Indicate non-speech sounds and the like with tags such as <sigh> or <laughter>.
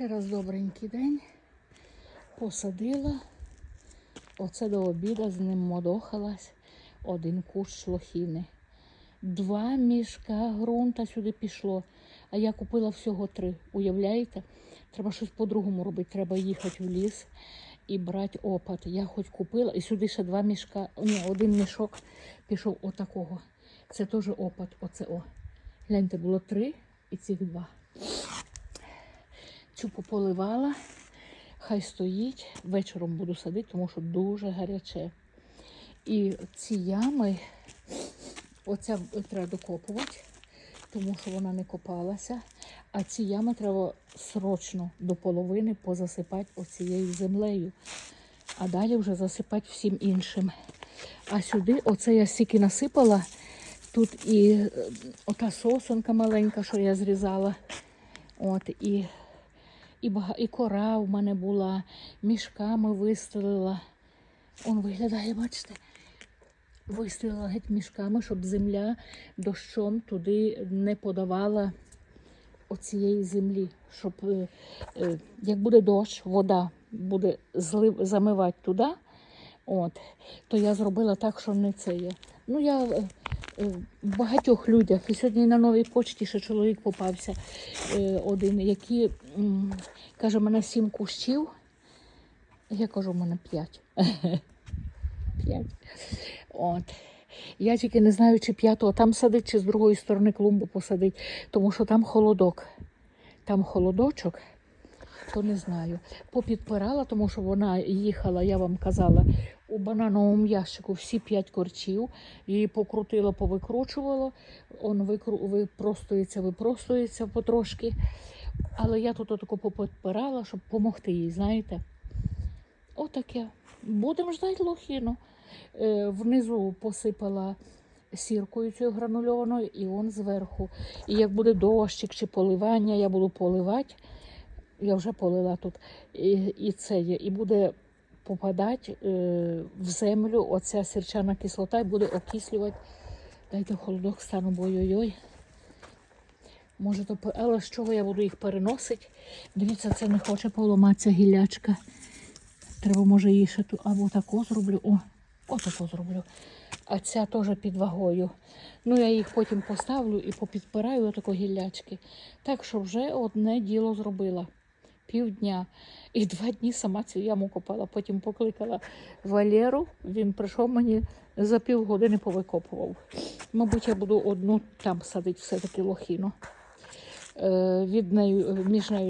Ще раз добренький день. Посадила. Оце до обіду з ним модохалась один кущ лохіни. Два мішка ґрунта сюди пішло, а я купила всього три. Уявляєте? Треба щось по-другому робити. Треба їхати в ліс і брати опад. Я хоч купила, і сюди ще два мішка. Ні, один мішок пішов отакого. Це теж опад. Оце о. Гляньте, було три і цих два. Цю пополивала, хай стоїть. Вечором буду садити, тому що дуже гаряче. І ці ями, оця треба докопувати, тому що вона не копалася. А ці ями треба срочно до половини позасипати оцією землею. А далі вже засипати всім іншим. А сюди, оце я стільки насипала. Тут і е, ота сосонка маленька, що я зрізала. От, і, і, бага, і кора в мене була, мішками вистелила. Он виглядає, бачите, вистелила геть мішками, щоб земля дощом туди не подавала оцієї землі. Щоб е, е, як буде дощ, вода буде злив, замивати туди, от, то я зробила так, що не це є. Ну, я е, в багатьох людях, і сьогодні на новій почті ще чоловік попався е, один, який каже, в мене сім кущів. Я кажу, в мене п'ять. <laughs> П'ять. От. Я тільки не знаю, чи п'ятого там садить, чи з другої сторони клумбу посадить, тому що там холодок. Там холодочок, то не знаю. Попідпирала, тому що вона їхала, я вам казала, у банановому ящику всі п'ять корчів. Її покрутила, повикручувала. Он викру... випростується, випростується потрошки. Але я тут отако попідпирала, щоб допомогти їй, знаєте. Отаке. Будемо ждати лохіну. Е, внизу посипала сіркою цією гранульованою і он зверху. І як буде дощик чи поливання, я буду поливати. Я вже полила тут. І, і це є. І буде попадати е, в землю оця сірчана кислота і буде окислювати. Дайте холодок стану, бо ой-ой. Може, то, але з чого я буду їх переносити? Дивіться, це не хоче поламатися гілячка. Треба, може, її ще тут або тако зроблю. О, отако зроблю. А ця теж під вагою. Ну, я їх потім поставлю і попідпираю отако гіллячки. Так що вже одне діло зробила. Півдня. І два дні сама цю яму копала. Потім покликала Валеру. Він прийшов мені за півгодини повикопував. Мабуть, я буду одну там садити все-таки лохіну. Е, від нею, між нею